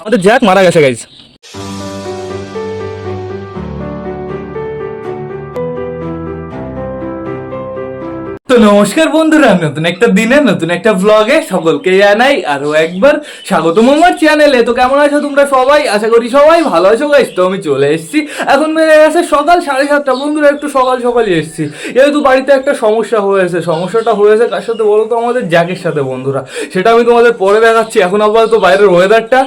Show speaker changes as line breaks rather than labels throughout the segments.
আমাদের জ্যাক মারা গেছে গাইজ নমস্কার বন্ধুরা, নতুন একটা দিনে, নতুন একটা ব্লগে সকলকে জানাই আরও একবার স্বাগতম আমার চ্যানেলে তো কেমন আছো তোমরা সবাই? আশা করি সবাই ভালো আছো গাইস তো আমি চলে এসেছি। এখন বেড়ে গেছে সকাল সাড়ে সাতটা। বন্ধুরা, একটু সকাল সকালই এসেছি। যেহেতু বাড়িতে একটা সমস্যা হয়েছে, সমস্যাটা হয়েছে কার সাথে বলো তো আমাদের? জ্যাকের সাথে বন্ধুরা। সেটা আমি তোমাদের পরে দেখাচ্ছি। এখন আপাতত বাইরের ওয়েদারটা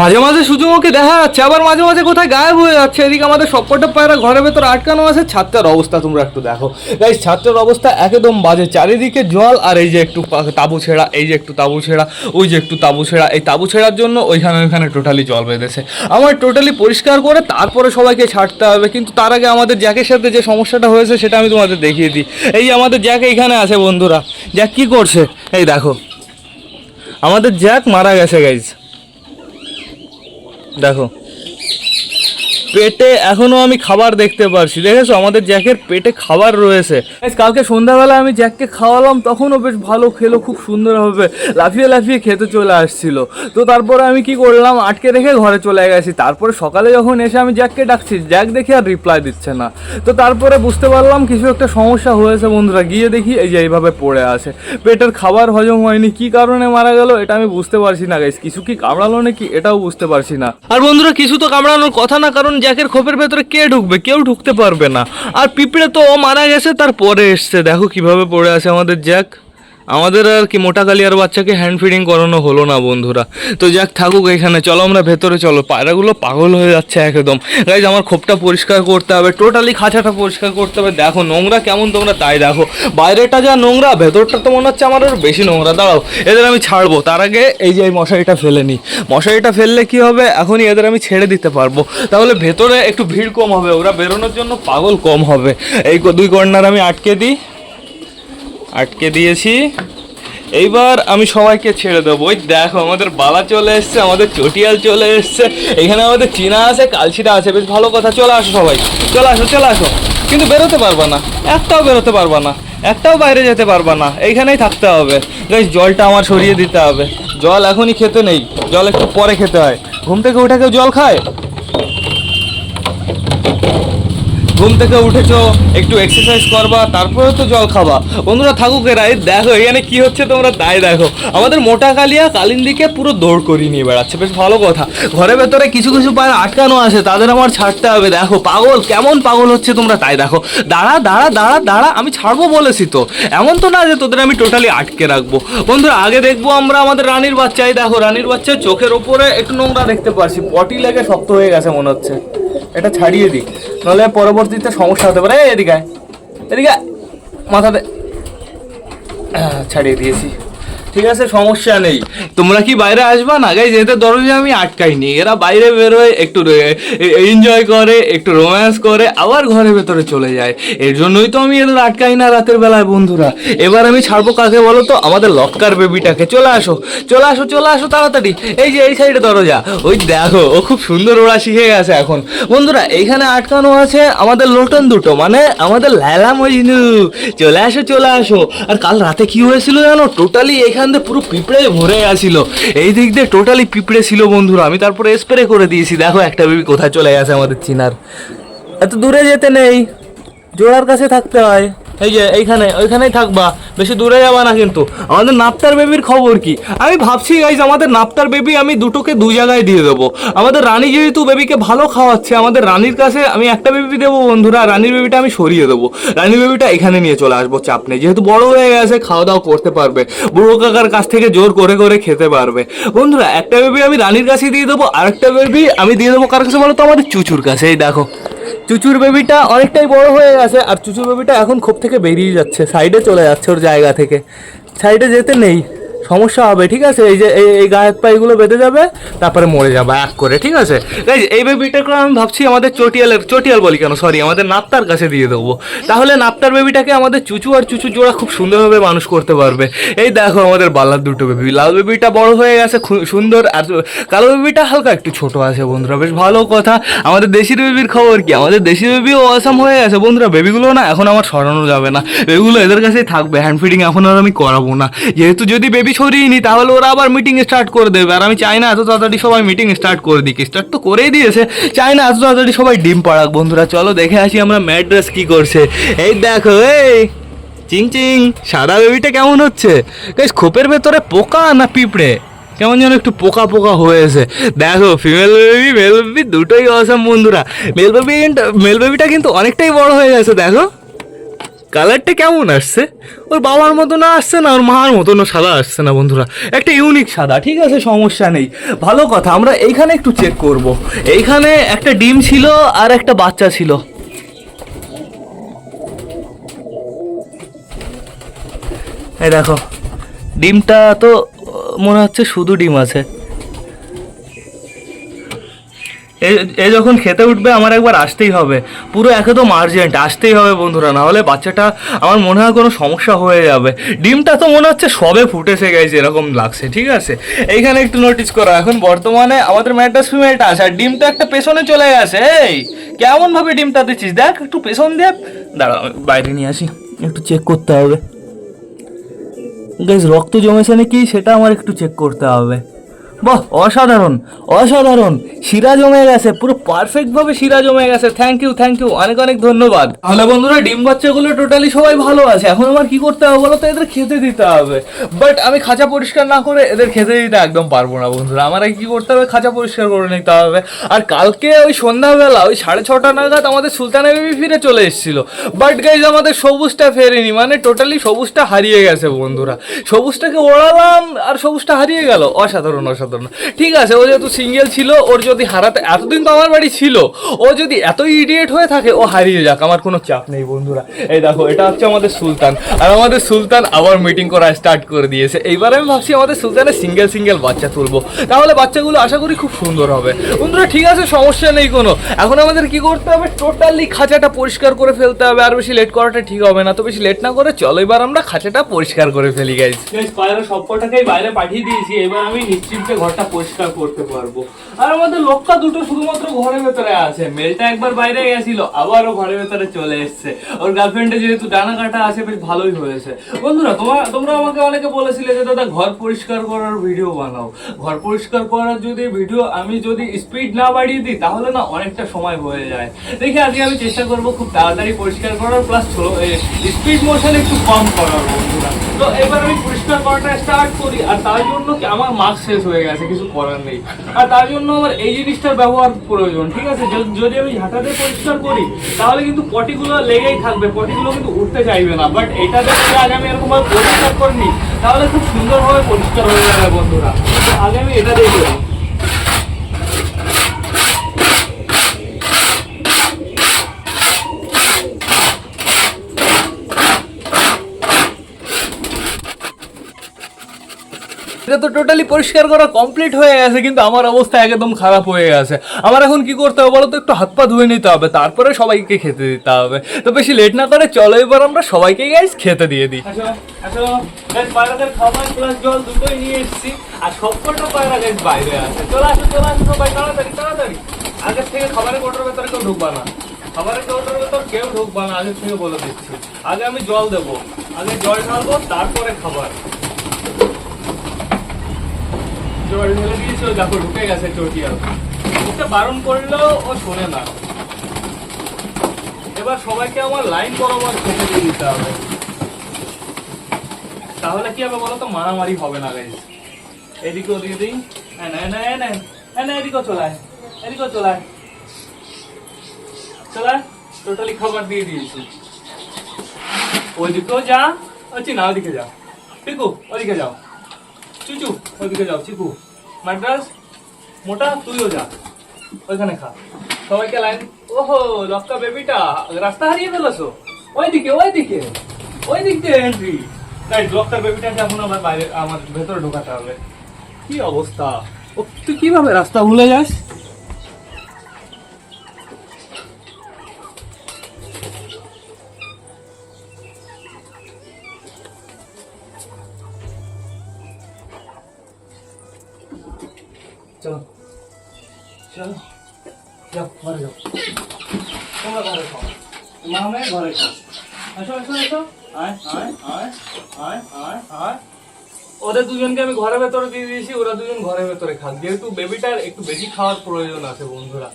মাঝে মাঝে সূর্যমুখী দেখা যাচ্ছে, আবার মাঝে মাঝে কোথায় গায়েব হয়ে যাচ্ছে। এদিকে আমাদের সবকটা পায়রা ঘরের ভেতর আটকানো আছে। ছাদটার অবস্থা তোমরা একটু দেখো। গাইস ছাদটার অবস্থা একদম বাজে চারিদিকে জল আর এই যে একটু তাবু ছেঁড়া, এই যে একটু তাবু ছেঁড়া, ওই যে একটু তাবু ছেঁড়া, এই তাবু ছেঁড়ার জন্য ওইখানে ওইখানে টোটালি জল বেঁধেছে। আমার টোটালি পরিষ্কার করে তারপরে সবাইকে ছাড়তে হবে, কিন্তু তার আগে আমাদের জ্যাকের সাথে যে সমস্যাটা হয়েছে সেটা আমি তোমাদের দেখিয়ে দিই। এই যে আমাদের জ্যাক এইখানে আছে বন্ধুরা, জ্যাক কি করছে? এই দেখো, আমাদের জ্যাক মারা গেছে গাইজ দেখো পেটে এখনও আমি খাবার দেখতে পারছি, দেখেছ? আমাদের জ্যাকের পেটে খাবার রয়েছে। কালকে সন্ধ্যাবেলা আমি জ্যাককে খাওয়ালাম, তখনও বেশ ভালো খেলো, খুব সুন্দরভাবে লাফিয়ে লাফিয়ে খেতে চলে আসছিল। তো তারপরে আমি কি করলাম, আটকে রেখে ঘরে চলে গেছি। তারপরে সকালে যখন এসে আমি জ্যাককে ডাকছি, জ্যাক দেখি আর রিপ্লাই দিচ্ছে না। তো তারপরে বুঝতে পারলাম, কিছু একটা সমস্যা হয়েছে বন্ধুরা। গিয়ে দেখি এই যে এইভাবে পড়ে আছে। পেটের খাবার হজম হয়নি, কি কারণে মারা গেল এটা আমি বুঝতে পারছি না গাইস কিছু কি কামড়ালো নাকি এটাও বুঝতে পারছি না। আর বন্ধুরা, কিছু তো কামড়ানোর কথা না, কারণ জ্যাকের খোপের ভেতরে কে ঢুকবে? কেউ ঢুকতে পারবে না। আর পিঁপড়ে তো ও মারা গেছে, তারপরে এসছে। দেখো কীভাবে পড়ে আছে আমাদের জ্যাক। আমাদের আর কি মোটা কালিয়ার বাচ্চাকে হ্যান্ড ফিডিং করানো হলো না বন্ধুরা। তো যাক থাকুক এখানে, চলো আমরা ভেতরে, চলো। পায়রাগুলো পাগল হয়ে যাচ্ছে একদম। গাইজ আমার খোপটা পরিষ্কার করতে হবে টোটালি খাঁচাটা পরিষ্কার করতে হবে। দেখো, নোংরা কেমন তোমরা, তাই দেখো। বাইরেটা যা নোংরা, ভেতরটা তো মনে হচ্ছে আমার আরও বেশি নোংরা। দাঁড়াও, এদের আমি ছাড়বো। তার আগে এই যে এই মশারিটা ফেলে নিই মশারিটা ফেললে কি হবে? এখনই এদের আমি ছেড়ে দিতে পারব। তাহলে ভেতরে একটু ভিড় কম হবে, ওরা বেরোনোর জন্য পাগল কম হবে। এই দুই কর্নার আমি আটকে দিই। আটকে দিয়েছি। এইবার আমি সবাইকে ছেড়ে দেবো। ওই দেখো, আমাদের বালা চলে এসছে, আমাদের চটিয়াল চলে এসছে। এখানে আমাদের চীনা আছে কালচিটা আছে। বেশ ভালো কথা, চলে আসো সবাই। চলে আসো চলে আসো। কিন্তু বেরোতে পারবা না। একটাও বেরোতে পারবা না। একটাও বাইরে যেতে পারবা না। এইখানেই থাকতে হবে। গাইস জলটা আমার সরিয়ে দিতে হবে। জল এখনই খেতে নেই। জল একটু পরে খেতে হয়। ঘুম থেকে উঠে কেউ জল খায়? ঘুম থেকে উঠেছো, একটু এক্সারসাইজ করবা তারপরে তো জল খাবা। বন্ধুরা থাকুক এরা দেখো, এখানে কি হচ্ছে তোমরা তাই দেখো। আমাদের মোটা কালিয়া কালিন্দিকে পুরো দৌড় করিয়ে নিয়ে বেড়াচ্ছে, বেশ ভালো কথা। ঘরের ভেতরে কিছু কিছু পায়ে আটকানো আছে, তাদের আমার ছাড়তে হবে, দেখো, পাগল, কেমন পাগল হচ্ছে তোমরা তাই দেখো। দাঁড়া দাঁড়া দাঁড়া দাঁড়া, আমি ছাড়বো বলেছি তো। এমন তো না যে তোদের আমি টোটালি আটকে রাখব। বন্ধুরা, আগে দেখব আমরা আমাদের রানীর বাচ্চাই দেখো, রানীর বাচ্চা চোখের ওপরে একটু নোংরা দেখতে পারছি পটি লেগে শক্ত হয়ে গেছে মনে হচ্ছে। এটা ছাড়িয়ে দিই। নাহলে পরবর্তীতে সমস্যা হতে পারে। এদিকে এদিকে মাথাতে। ছাড়িয়ে দিয়েছি। ঠিক আছে, সমস্যা নেই। তোমরা কি বাইরে আসবা না? গাইজ এদের দরজা আমি আটকাইনি। এরা বাইরে বেরোয়, একটু এনজয় করে, একটু রোম্যান্স করে, আবার ঘরের ভেতরে চলে যায়। এর জন্যই তো আমি এদের আটকাই না রাতের বেলায়, বন্ধুরা। এবার আমি ছাড়বো কাকে বলো তো? আমাদের লক্কার বেবিটাকে। চলে আসো চলে আসো চলে আসো তাড়াতাড়ি। এই যে, এই সাইডে দরজা। ওই দেখো, ও খুব সুন্দর ওরা শিখে গেছে এখন। বন্ধুরা, এইখানে আটকানো আছে আমাদের লোটন দুটো মানে আমাদের ল্যালা মজনু। চলে আসো চলে আসো। আর কাল রাতে কি হয়েছিল জানো? টোটালি এখান দিয়ে পুরো পিঁপড়ে ভরে আসিল এই দিক দিয়ে টোটালি পিঁপড়ে ছিল বন্ধুরা। আমি তারপরে স্প্রে করে দিয়েছি। দেখো, একটা বেবি কোথায় চলে গেছে আমাদের চিনার। এত দূরে যেতে নেই। জোড়ার কাছে থাকতে হয়। এই যে এইখানে, ওইখানেই থাকবা। বেশি দূরে যাবা না কিন্তু। আমাদের নাপ্তার বেবির খবর কি? আমি ভাবছি গাইজ আমাদের নাপ্তার বেবি আমি দুটোকে দু জায়গায় দিয়ে দেবো। আমাদের রানী যেহেতু বেবিকে ভালো খাওয়াচ্ছে, আমাদের রানীর কাছে আমি একটা বেবি দেবো বন্ধুরা, রানীর বেবিটা আমি সরিয়ে দেবো। রানীর বেবিটা এখানে নিয়ে চলে আসব চাপ নেই। যেহেতু বড় হয়ে গেছে খাওয়া দাওয়া করতে পারবে। বুড়ো কাকার কাছ থেকে জোর করে করে খেতে পারবে। বন্ধুরা, একটা বেবি আমি রানীর কাছে দিয়ে দেবো, আরেকটা বেবি আমি দিয়ে দেবো কার কাছে বলো তো? আমাদের চুচুর কাছে এই দেখো। চুচুর বেবিটা অনেকটাই বড় হয়ে গেছে, আর চুচুর বেবিটা এখন খোপ থেকে বেরিয়ে যাচ্ছে সাইডে চলে যাচ্ছে ওর জায়গা থেকে। সাইডে যেতে নেই। সমস্যা হবে ঠিক আছে? এই যে এই- এই গায়ের পাইগুলো বেঁধে যাবে তারপরে মরে যাবে এক করে ঠিক আছে? Guys, এই বেবিটাকে আমি ভাবছি আমাদের চটিয়ালের চটিয়াল বলি কেন? সরি আমাদের নাপ্তার কাছে দিয়ে দেবো। তাহলে নাপ্তার বেবিটাকে আমাদের চুচু আর চুচু জোড়া খুব সুন্দরভাবে মানুষ করতে পারবে। এই দেখো আমাদের বাল্লার দুটো বেবি লাল বেবিটা বড় হয়ে গেছে সুন্দর আর কালো বেবিটা হালকা একটু ছোট আছে বন্ধুরা বেশ ভালো কথা। আমাদের দেশি বেবির খবর কি? আমাদের দেশি বেবিও অসাম হয়ে গেছে বন্ধুরা। বেবিগুলো না এখন আমার সরানো যাবে না। বেবিগুলো এদের কাছেই থাকবে। হ্যান্ড ফিডিং এখন আর আমি করাবো না। যেহেতু যদি বেবি সরিয়ে তাহলে ওরা আবার মিটিং স্টার্ট করে দেবে। আর আমি চাই না এত তাড়াতাড়ি সবাই মিটিং স্টার্ট করে দিক। স্টার্ট তো করেই দিয়েছে। চাই না এত তাড়াতাড়ি সবাই ডিম পাড়াক, বন্ধুরা। চলো দেখে আসি আমরা ম্যাড্রেস কি করছে। এই দেখো, এই, চিং চিং, সাদা বেবিটা কেমন হচ্ছে? গাইস খোপের ভেতরে পোকা না পিঁপড়ে? কেমন যেন একটু পোকা পোকা হয়েছে। দেখো ফিমেল বেবি মেল বেবি দুটোই অসাম বন্ধুরা। মেল বেবি মেল বেবিটা কিন্তু অনেকটাই বড় হয়ে গেছে, দেখো। কালারটা কেমন আসছে? ওর বাবার মতো না আসছে না, ওর মার মতনও সাদা আসছে না বন্ধুরা। একটা ইউনিক সাদা ঠিক আছে, সমস্যা নেই। ভালো কথা, আমরা এইখানে একটু চেক করব। এইখানে একটা ডিম ছিল আর একটা বাচ্চা ছিল। এই দেখো, ডিমটা তো মনে হচ্ছে শুধু ডিম আছে। এ- যখন খেতে উঠবে, আমার একবার আসতেই হবে। পুরো একদম আর্জেন্ট আসতেই হবে বন্ধুরা। না হলে বাচ্চাটা, আমার মনে হয় কোনো সমস্যা হয়ে যাবে। ডিমটা তো মনে হচ্ছে সবে ফুটেছে গেছে, এরকম লাগছে, ঠিক আছে? এইখানে একটু নোটিস করো, এখন বর্তমানে আমাদের ম্যাটাস ফিমেলটা আছে, আর ডিমটা একটা পেছনে চলে গেছে, এই! কেমন ভাবে ডিমটা দিচ্ছিস? দেখ, একটু পেছন দিয়ে, দাঁড়া বাইরে নিয়ে আসি, একটু চেক করতে হবে। গাইজ রক্ত জমেছে নাকি? সেটা আমার একটু চেক করতে হবে। বাহ, অসাধারণ অসাধারণ। শিরা জমে গেছে, পুরো পারফেক্ট ভাবে শিরা জমে গেছে। থ্যাংক ইউ থ্যাংক ইউ অনেক অনেক ধন্যবাদ। তাহলে বন্ধুরা, ডিম বাচ্চাগুলো টোটালি সবাই ভালো আছে। এখন আমার কি করতে হবে বলো তো? এদের খেতে দিতে হবে। বাট আমি খাঁচা পরিষ্কার না করে এদের খেতে দিতে একদম পারব না বন্ধুরা। আমার কি করতে হবে? খাঁচা পরিষ্কার করে নিতে হবে। আর কালকে ওই সন্ধ্যাবেলা, ওই সাড়ে ছটা নাগাদ আমাদের সুলতানা বেবি ফিরে চলে এসেছিল। বাট গাইজ আমাদের সবুজটা ফেরেনি। মানে টোটালি সবুজটা হারিয়ে গেছে বন্ধুরা। সবুজটাকে ওড়ালাম আর সবুজটা হারিয়ে গেল। অসাধারণ অসাধারণ। ঠিক আছে, ও যেহেতু সিঙ্গেল ছিল, ওর যদি হারাতে এতদিন তো আমার বাড়ি ছিল, ও যদি এত ইডিয়েট হয়ে থাকে, ও হারিয়ে যাক, আমার কোনো চাপ নেই বন্ধুরা। এই দেখো, এটা হচ্ছে আমাদের সুলতান, আর আমাদের সুলতান আবার মিটিং করা স্টার্ট করে দিয়েছে। এইবার আমি ভাবছি আমাদের সুলতানের সিঙ্গেল সিঙ্গেল বাচ্চা তুলবো। তাহলে বাচ্চাগুলো আশা করি খুব সুন্দর হবে। বন্ধুরা, ঠিক আছে, সমস্যা নেই কোনো। এখন আমাদের কি করতে হবে? টোটালি খাঁচাটা পরিষ্কার করে ফেলতে হবে, আর বেশি লেট করাটা ঠিক হবে না। তো বেশি লেট না করে চলো, এবার আমরা খাঁচাটা পরিষ্কার করে ফেলি গাইজ পায়রা সব কটাকেই বাইরে পাঠিয়ে দিয়েছি, এবার আমি নিশ্চিন্তে ঘরটা পরিষ্কার করতে পারব। আর আমাদের লক্কা দুটো শুধুমাত্র ঘরের ভেতরে আছে। মেলটা একবার বাইরে গেছিল, আবারও ঘরের ভেতরে চলে এসেছে। ওর গার্লফ্রেন্ডে যেহেতু ডানা কাটা আছে, বেশ ভালোই হয়েছে। বন্ধুরা তোমার তোমরা আমাকে অনেকে বলেছিলে যে, দাদা, ঘর পরিষ্কার করার ভিডিও বানাও। ঘর পরিষ্কার করার যদি ভিডিও আমি যদি স্পিড না বাড়িয়ে দিই, তাহলে না অনেকটা সময় হয়ে যায়। দেখি আজকে আমি চেষ্টা করব খুব তাড়াতাড়ি পরিষ্কার করার প্লাস স্পিড মোশন একটু কম করার, বন্ধুরা। তো এবার আমি পরিষ্কার করাটা স্টার্ট করি, আর তার জন্য কি আমার মাস্ক শেষ হয়ে গেছে, কিছু করার নেই। আর তার জন্য আমার এই জিনিসটার ব্যবহার প্রয়োজন, ঠিক আছে? যদি- আমি ঝাঁটাতে পরিষ্কার করি, তাহলে কিন্তু পটিগুলো লেগেই থাকবে, পটিগুলো কিন্তু উঠতে চাইবে না। বাট এটা যদি আগে আমি এরকম ভাবে পরিষ্কার করিনি, তাহলে খুব সুন্দরভাবে পরিষ্কার হয়ে যাবে বন্ধুরা। আগে আমি এটা দিয়ে এটা তো টোটালি পরিষ্কার করা কমপ্লিট হয়ে গেছে, কিন্তু আমার অবস্থা একদম খারাপ হয়ে গেছে। আমার এখন কি করতে হবে বলো তো, একটু হাত পা ধুয়ে নিতে হবে, তারপরে সবাইকে খেতে দিতে হবে। তো বেশি লেট না করে চলো, এবার আমরা সবাইকে গাইস খেতে দিয়ে দিই। খাবার প্লাস জল দুটোই নিয়ে এসেছি, আর সবকটা পায়রা গাইস বাইরে আছে। চলে আসো চলে আসো সবাই, তাড়াতাড়ি তাড়াতাড়ি। আগের থেকে খাবারের কোটোর ভেতরে কেউ ঢুকবা না। খাবারের কোটোর ভেতর কেউ ঢুকবা না, আগের থেকে বলে দিচ্ছি। আগে আমি জল দেবো, আগে জল ঢালবো, তারপরে খাবার। জল ঢেলে দিয়েছে দেখো ঢুকে গেছে চটিয়াল ওকে বারণ করলেও ও শোনে না। এবার সবাইকে আমার লাইন বরাবর খেতে দিয়ে দিতে হবে। তাহলে কি হবে বলো তো? মারামারি হবে না গাইজ এদিকে ওদিকে দিই। হ্যাঁ না না না হ্যাঁ না এদিকেও চলায় এদিকেও চলায় চলায় টোটালি খাবার দিয়ে দিয়েছি। ওইদিকেও যা আচ্ছা না, ওদিকে যা। পিকু ওদিকে যাও। চুচু, ওইদিকে যাও, চিকু। মাদ্রাস মোটা, তুইও যা। ওইখানে খা। সবাইকে লাইন ওহো, লক্কা বেবিটা, রাস্তা হারিয়ে ফেলেছো। ওইদিকে ওইদিকে ওই দিক দিয়ে এন্ট্রি তাই ডক্টর বেবিটাকে এখন আমার বাইরে আমার ভেতরে ঢোকাতে হবে। কি অবস্থা? ও, তুই কীভাবে রাস্তা ভুলে যাস? ঘরে খাও ঘরে আয় ওদের দুজনকে আমি ঘরের ভেতরে দিয়ে দিয়েছি, ওরা দুজন ঘরের ভেতরে খাক। যেহেতু বেবিটার একটু বেশি খাওয়ার প্রয়োজন আছে বন্ধুরা।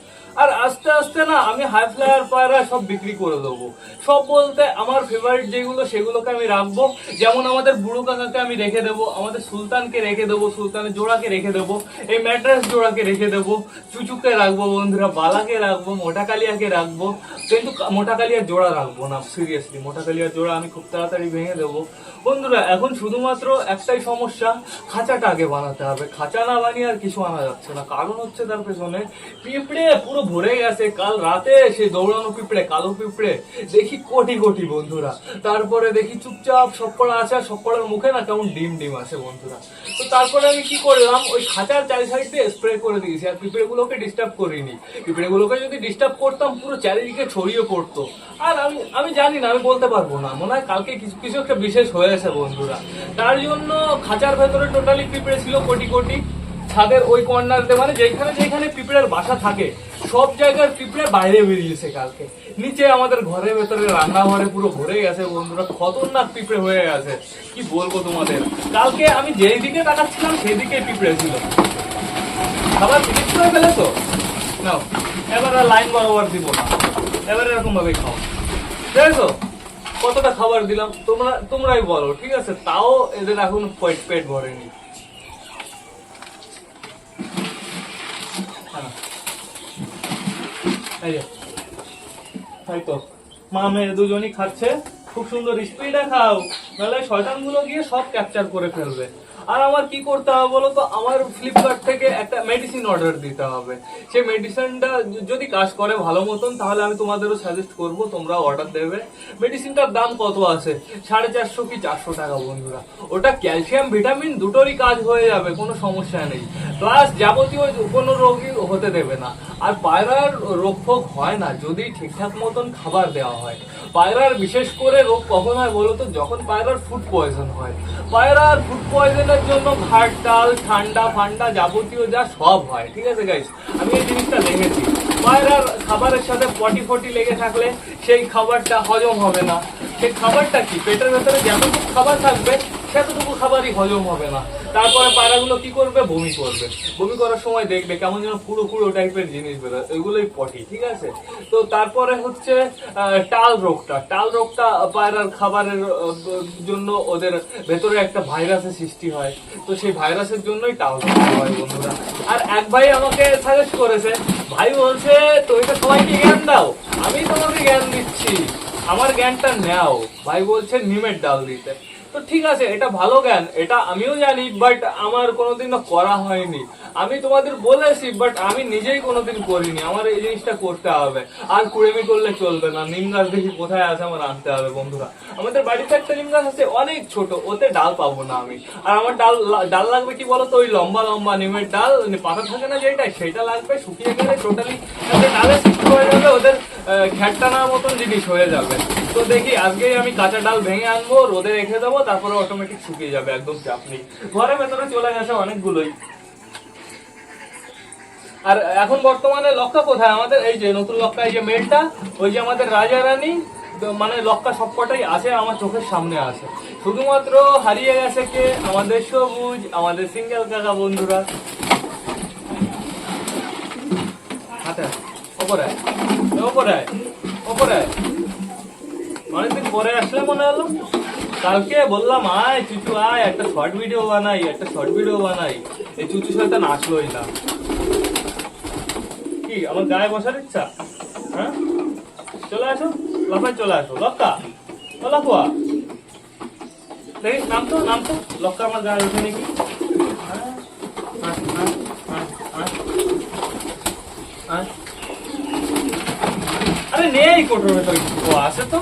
আস্তে আস্তে না আমি হাই ফ্লায়ার পায়রা সব বিক্রি করে দেবো। সব বলতে আমার ফেভারিট যেগুলো, সেগুলোকে আমি রাখব। যেমন আমাদের বুড়ো কাকাকে আমি রেখে দেবো, আমাদের সুলতানকে রেখে দেবো, সুলতানের জোড়াকে রেখে দেবো, এই ম্যাট্রাস জোড়াকে রেখে দেবো, চুচুকে রাখব বন্ধুরা, বালাকে রাখব মোটা কালিয়াকে রাখব। কিন্তু মোটা কালিয়ার জোড়া রাখব না সিরিয়াসলি মোটা কালিয়ার জোড়া আমি খুব তাড়াতাড়ি ভেঙে দেবো। বন্ধুরা, এখন শুধুমাত্র একটাই সমস্যা, খাঁচাটা আগে বানাতে হবে। খাঁচা না বানিয়ে আর কিছু আনা যাচ্ছে না। কারণ হচ্ছে তার পেছনে পিঁপড়ে পুরো ভরে গেছে, কাল রাতে সেই দৌড়ানো পিঁপড়ে, কালো পিঁপড়ে। দেখি কোটি কোটি বন্ধুরা। তারপরে দেখি চুপচাপ সবকড়া আছে আর সবকড়ার মুখে না কেমন ডিম ডিম আছে বন্ধুরা। তো তারপরে আমি কি করলাম, ওই খাঁচার চারি সাইড স্প্রে করে দিয়েছি আর পিঁপড়েগুলোকে ডিস্টার্ব করিনি। পিঁপড়েগুলোকে যদি ডিস্টার্ব করতাম, পুরো চারিদিকে ছড়িয়ে পড়তো। আর আমি আমি জানি না, আমি বলতে পারব না। মনে হয় কালকে কিছু কিছু একটা বিশেষ হয়েছে বন্ধুরা। তার জন্য খাঁচার ভেতরে টোটালি পিঁপড়ে ছিল কোটি কোটি। ছাদের ওই কর্নারতে মানে যেখানে যেখানে পিঁপড়ের বাসা থাকে, সব জায়গার পিঁপড়ে বাইরে বেরিয়েছে কালকে। নিচে আমাদের ঘরের ভেতরে রান্নাঘরে পুরো ভরে গেছে বন্ধুরা, খতরনাক পিঁপড়ে হয়ে গেছে। কি বলব তোমাদের? কালকে আমি যেই দিকে তাকাচ্ছিলাম সেই দিকে পিঁপড়ে ছিল। খাবার ফিনিশ করে ফেলেছো নাও, এবার লাইন বরাবর দিব না। এবার এরকম ভাবে খাও। দেখো কতটা খাবার দিলাম? তোমরা তোমরাই বলো, ঠিক আছে? তাও এদের এখন পেট পেট ভরেনি। মা মেয়ে দুজনই খাচ্ছে। খুব সুন্দর স্পিডে খাও। নাহলে শয়তানগুলো গিয়ে সব ক্যাপচার করে ফেলবে। আর আমার কি করতে হবে বলো তো? আমার ফ্লিপকার্ট থেকে একটা মেডিসিন অর্ডার দিতে হবে। সেই মেডিসিনটা যদি কাজ করে ভালো মতন, তাহলে আমি তোমাদেরও সাজেস্ট করব, তোমরা অর্ডার দেবে। মেডিসিনটার দাম কত আছে? সাড়ে চারশো কি চারশো টাকা বন্ধুরা? ওটা ক্যালসিয়াম ভিটামিন দুটোরই কাজ হয়ে যাবে, কোনো সমস্যা নেই। প্লাস যাবতীয় কোনো রোগই হতে দেবে না। আর পায়রার রোগ ফোগ হয় না, যদি ঠিকঠাক মতন খাবার দেওয়া হয়। পায়রার বিশেষ করে রোগ কখন হয় বলো তো? যখন পায়রার ফুড পয়জন হয়। পায়রার ফুড পয়জনের জন্য ভাত, ডাল, ঠান্ডা, ফান্ডা যাবতীয় যা সব হয়, ঠিক আছে গাইস আমি এই জিনিসটা দেখেছি। পায়রার খাবারের সাথে পটি ফটি লেগে থাকলে সেই খাবারটা হজম হবে না। সেই খাবারটা কি? পেটের ভেতরে যেতটুকু খাবার থাকবে, সেতটুকু খাবারই হজম হবে না। তারপরে পায়রাগুলো কি করবে? বমি করবে। বমি করার সময় দেখবে কেমন যেন পুরো পুরো টাইপের জিনিস বেরোয়। ওইগুলোই পটি, ঠিক আছে? তো তারপরে হচ্ছে টাল রোগটা। টাল রোগটা পায়রার খাবারের জন্য ওদের ভেতরে একটা ভাইরাসের সৃষ্টি হয়। তো সেই ভাইরাসের জন্যই টাল রোগ হয় বন্ধুরা। আর এক ভাই আমাকে সাজেস্ট করেছে, ভাই বলছে, তুমি তো সবাইকে জ্ঞান দাও। আমি তোমাকে জ্ঞান দিচ্ছি। আমার জ্ঞানটা নাও। ভাই বলছে, নিমের ডাল দিতে। তো ঠিক আছে এটা ভালো জ্ঞান এটা আমিও জানি বাট আমার কোনোদিনও করা হয়নি। আমি তোমাদের বলেছি বাট আমি নিজেই কোনোদিন করিনি। আমার এই জিনিসটা করতে হবে। আর কুড়েমি করলে চলবে না। নিম গাছ দেখি কোথায় আছে আমার আনতে হবে বন্ধুরা। আমাদের বাড়িতে একটা নিম গাছ আছে অনেক ছোট ওতে ডাল পাবো না আমি। আর আমার ডাল ডাল লাগবে কি বলো তো ওই লম্বা লম্বা নিমের ডাল মানে পাতা থাকে না যেটা সেটা লাগবে শুকিয়ে গেলে টোটালি ডালে শিফট হয়ে যাবে ওদের আহ, ঘ্যাটটানার মতন জিনিস হয়ে যাবে। তো দেখি, আজকেই আমি কাঁচা ডাল ভেঙে আনব, রোদে রেখে দেবো, তারপরে অটোমেটিক শুকিয়ে যাবে, একদম চাপ নেই। ঘরের ভেতরে চলে গেছে অনেকগুলোই। আর এখন বর্তমানে লক্কা কোথায়? আমাদের এই যে নতুন লক্কা এই যে মেলটা, ওই যে আমাদের রাজা রানী মানে লক্কা সবকটাই আছে, আমার চোখের সামনে আছে। শুধুমাত্র হারিয়ে গেছে কে? আমাদের সবুজ, আমাদের সিঙ্গেল কাকা বন্ধুরা। হাতে ওপরে ওপরে ওপরে। অনেকদিন পরে আসলে মনে হলো, কালকে বললাম, আয় চুচু, আয়, একটা শর্ট ভিডিও বানাই, একটা শর্ট ভিডিও বানাই। এই চুচু সাথে আসলোই না। কি, আমার গায়ে বসার ইচ্ছা? হ্যাঁ? চলে আসো লকায় চলে আসো। লক্কা, ও লকুয়া দেখি নাম তো নাম তো লক্কা, আমার গায়ে ওঠে নাকি। আরে, নেই কোটোর ভেতরে। আছে তো।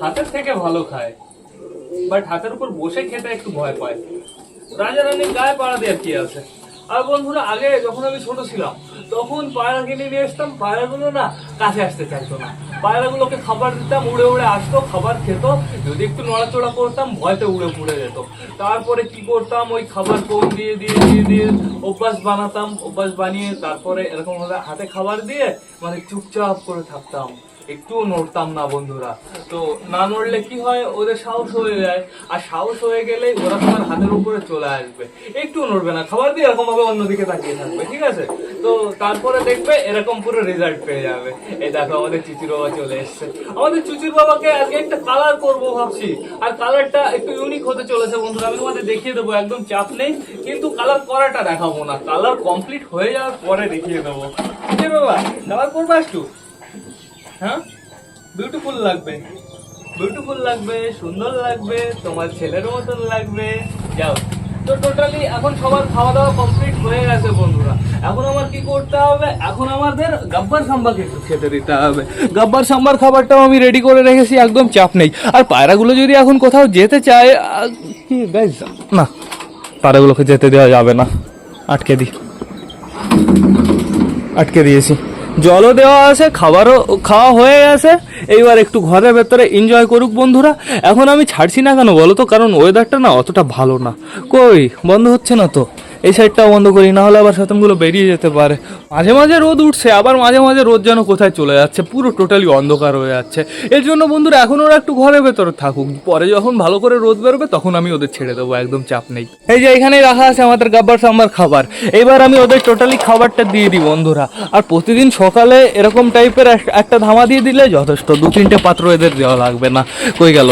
হাতের থেকে ভালো খায় বাট হাতের উপর বসে খেতে একটু ভয় পায়। রাজা রানীর গায়ে পাড়া দেওয়ার কি আছে? আর বন্ধুরা, আগে যখন আমি ছোট ছিলাম, তখন পায়রা কিনে নিয়ে আসতাম। পায়রাগুলো না কাছে আসতে চাইতো না। পায়রাগুলোকে খাবার দিতাম, উড়ে উড়ে আসতো, খাবার খেত। যদি একটু নড়াচড়া করতাম, ভয়তে উড়ে পুড়ে যেত। তারপরে কি করতাম? ওই খাবার কোন দিয়ে দিয়ে দিয়ে দিয়ে অভ্যাস বানাতাম, অভ্যাস বানিয়ে তারপরে এরকম ভাবে হাতে খাবার দিয়ে মানে চুপচাপ করে থাকতাম। একটুও নড়তাম না বন্ধুরা। তো না নড়লে কি হয়? ওদের সাহস হয়ে যায়। আর সাহস হয়ে গেলেই ওরা তোমার হাতের উপরে চলে আসবে। একটু নড়বে না। খাবার দিয়ে এরকম ভাবে অন্যদিকে তাকিয়ে থাকবে, ঠিক আছে? তো তারপরে দেখবে এরকম পুরো রেজাল্ট পেয়ে যাবে। এই দেখো, আমাদের চুচির বাবা চলে এসছে। আমাদের চুচির বাবাকে আজকে একটা কালার করব ভাবছি। আর কালারটা একটু ইউনিক হতে চলেছে বন্ধুরা। আমি তোমাদের দেখিয়ে দেবো, একদম চাপ নেই। কিন্তু কালার করাটা দেখাবো না। কালার কমপ্লিট হয়ে যাওয়ার পরে দেখিয়ে দেবো। বাবা কালার করবা একটু? হ্যাঁ? বিউটিফুল লাগবে। বিউটিফুল লাগবে, সুন্দর লাগবে, তোমার ছেলের মতন লাগবে। যাও। তো টোটালি এখন সবার খাওয়া দাওয়া কমপ্লিট হয়ে গেছে বন্ধুরা। এখন আমার কি করতে হবে? এখন আমাদের গাব্বার সাম্বার একটু খেতে দিতে হবে। গাব্বার সাম্বার খাবারটাও আমি রেডি করে রেখেছি, একদম চাপ নেই। আর পায়রাগুলো যদি এখন কোথাও যেতে চায় কি না, পায়রাগুলোকে যেতে দেওয়া যাবে না। আটকে দিই আটকে দিয়েছি। জলও দেওয়া আছে, খাবারও খাওয়া হয়ে গেছে। এইবার একটু ঘরের ভেতরে এনজয় করুক বন্ধুরা। এখন আমি ছাড়ছি না কেন বলো তো? কারণ ওয়েদারটা না অতটা ভালো না। কই, বন্ধ হচ্ছে না তো? এই সাইডটাও বন্ধ করি না হলে আবার শতাংগুলো বেরিয়ে যেতে পারে। মাঝে মাঝে রোদ উঠছে, আবার মাঝে মাঝে রোদ যেন কোথায় চলে যাচ্ছে, পুরো টোটালি অন্ধকার হয়ে যাচ্ছে। এর জন্য বন্ধুরা, এখন ওরা একটু ঘরের ভেতরে থাকুক। পরে যখন ভালো করে রোদ বেরোবে, তখন আমি ওদের ছেড়ে দেবো, একদম চাপ নেই। এই যে এখানেই রাখা আছে আমাদের গাব্বার সাম্বার খাবার। এবার আমি ওদের টোটালি খাবারটা দিয়ে দিই, বন্ধুরা। আর প্রতিদিন সকালে এরকম টাইপের একটা ধামা দিয়ে দিলে যথেষ্ট। দু তিনটে পাত্র এদের দেওয়া লাগবে না। কই গেল?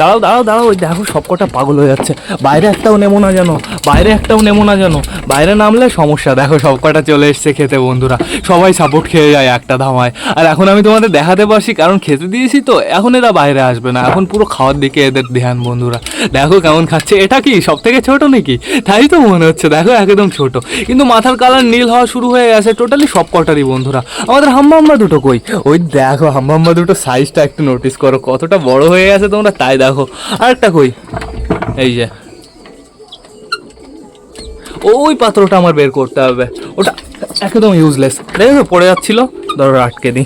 দাঁড়াও দাঁড়াও দাঁড়াও, ওই দেখো সবকটা পাগল হয়ে যাচ্ছে। বাইরে একটাও নেমো না জানো বাইরে একটাও নেমো না জানো বাইরে নামলে সমস্যা, দেখো সবকটা চলে এসছে খেতে বন্ধুরা। সবাই সাপোর্ট খেয়ে যায় একটা ধামায়। আর এখন আমি তোমাদের দেখাতে পারছি কারণ খেতে দিয়েছি তো, এখন এরা বাইরে আসবে না। এখন পুরো খাওয়ার দিকে এদের ধ্যান বন্ধুরা। দেখো কেমন খাচ্ছে, এটা কি সব থেকে ছোট নাকি? তাই তো মনে হচ্ছে, দেখো একদম ছোট। কিন্তু মাথার কালার নীল হওয়া শুরু হয়ে গেছে টোটালি সব কটারই বন্ধুরা। আমাদের হাম্বাম্বা দুটো কই? ওই দেখো হাম্বাম্বা দুটো সাইজটা একটু নোটিস করো, কতটা বড় হয়ে গেছে তোমরা, তাই দেখো। আরেকটা কই? এই যে। ওই পাত্রটা আমার বের করতে হবে। ওটা একদম ইউজলেস দেখো পড়ে যাচ্ছিল? ধরো, আটকে দিই।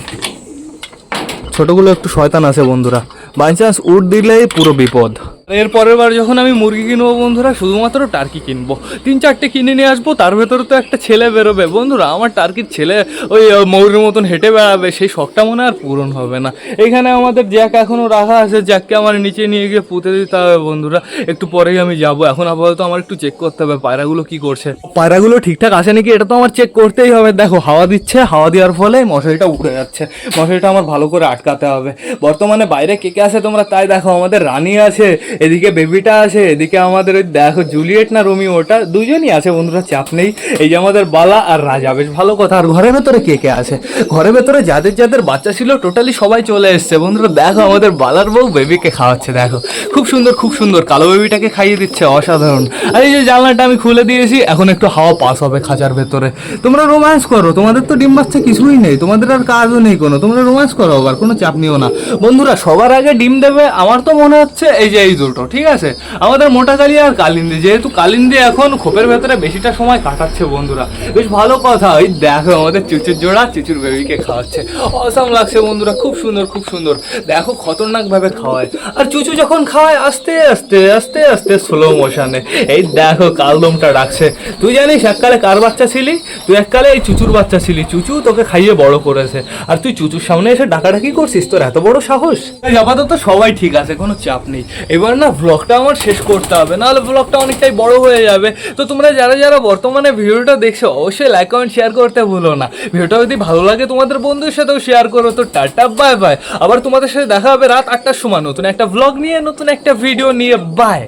ছোটগুলো একটু শয়তান আছে, বন্ধুরা। বাই চান্স উঠ দিলেই পুরো বিপদ। এর পরের বার যখন আমি মুরগি কিনবো বন্ধুরা শুধুমাত্র টার্কি কিনবো। তিন চারটে কিনে নিয়ে আসব তার ভেতরে তো একটা ছেলে বেরোবে। বন্ধুরা আমার টার্কির ছেলে ওই ময়ূরের মতন হেঁটে বেড়াবে সেই শখটা মনে আর পূরণ হবে না। এখানে আমাদের জ্যাক এখনও রাখা আছে জ্যাককে আমার নিচে নিয়ে গিয়ে পুঁতে দিতে হবে বন্ধুরা। একটু পরেই আমি যাব এখন আপাতত আমার একটু চেক করতে হবে পায়রাগুলো কি করছে। পায়রাগুলো ঠিকঠাক আছে নাকি এটা তো আমার চেক করতেই হবে। দেখো হাওয়া দিচ্ছে হাওয়া দেওয়ার ফলে মশারিটা উড়ে যাচ্ছে। মশারিটা আমার ভালো করে আটকাতে হবে। বর্তমানে বাইরে কে কে আছে তোমরা, তাই দেখো আমাদের রানী আছে, এদিকে বেবিটা আছে, এদিকে আমাদের ওই দেখো জুলিয়েট না রোমিও ওটা দুজনই আছে, বন্ধুরা চাপ নেই। এই যে আমাদের বালা আর রাজা, বেশ ভালো কথা। আর ঘরের ভেতরে কে কে আছে? ঘরের ভেতরে যাদের যাদের বাচ্চা ছিল টোটালি সবাই চলে এসছে। বন্ধুরা, দেখো আমাদের বালার বউ বেবিকে খাওয়াচ্ছে, দেখো। খুব সুন্দর খুব সুন্দর। কালো বেবিটাকে খাইয়ে দিচ্ছে, অসাধারণ। আর এই যে জানলাটা আমি খুলে দিয়েছি, এখন একটু হাওয়া পাস হবে খাঁচার ভেতরে। তোমরা রোম্যান্স করো, তোমাদের তো ডিম বাচ্চা কিছুই নেই, তোমাদের আর কাজও নেই কোনো। তোমরা রোম্যান্স করো আবার, কোনো চাপ নিও না। বন্ধুরা, সবার আগে ডিম দেবে, আমার তো মনে হচ্ছে এই যে এই দুটো, ঠিক আছে? আমাদের মোটা কালি আর কালিন্দি, যেহেতু কালিন্দি এখন খোপের ভেতরে বেশিটা সময় কাটাচ্ছে বন্ধুরা। বেশ ভালো কথা, ওই দেখো আমাদের চুচুর জোড়া চুচুর বেবিকে খাওয়াচ্ছে। অসাম লাগছে বন্ধুরা, খুব সুন্দর খুব সুন্দর। দেখো খতরনাক ভাবে খাওয়ায়। আর চুচু যখন খাওয়ায়, আস্তে আস্তে আস্তে আস্তে স্লো মোশনে এই দেখো কালদমটা ডাকছে তুই জানিস এককালে কার বাচ্চা ছিলি? তুই এককালে এই চুচুর বাচ্চা ছিলি। চুচু তোকে খাইয়ে বড় করেছে। আর তুই চুচুর সামনে এসে ডাকাডাকি করছিস? তোর এত বড় সাহস? এই আপাতত সবাই ঠিক আছে, কোনো চাপ নেই। এবার না ব্লগটা আমার শেষ করতে হবে, নাহলে ব্লগটা অনেকটাই বড় হয়ে যাবে। তো তোমরা যারা যারা বর্তমানে ভিডিওটা দেখছ, অবশ্যই লাইক কমেন্ট শেয়ার করতে ভুলো না। ভিডিওটা যদি ভালো লাগে তোমাদের বন্ধুর সাথেও শেয়ার করো, তো টাটা বাই বাই আবার তোমাদের সাথে দেখা হবে রাত আটটার সময় নতুন একটা ব্লগ নিয়ে, নতুন একটা ভিডিও নিয়ে বাই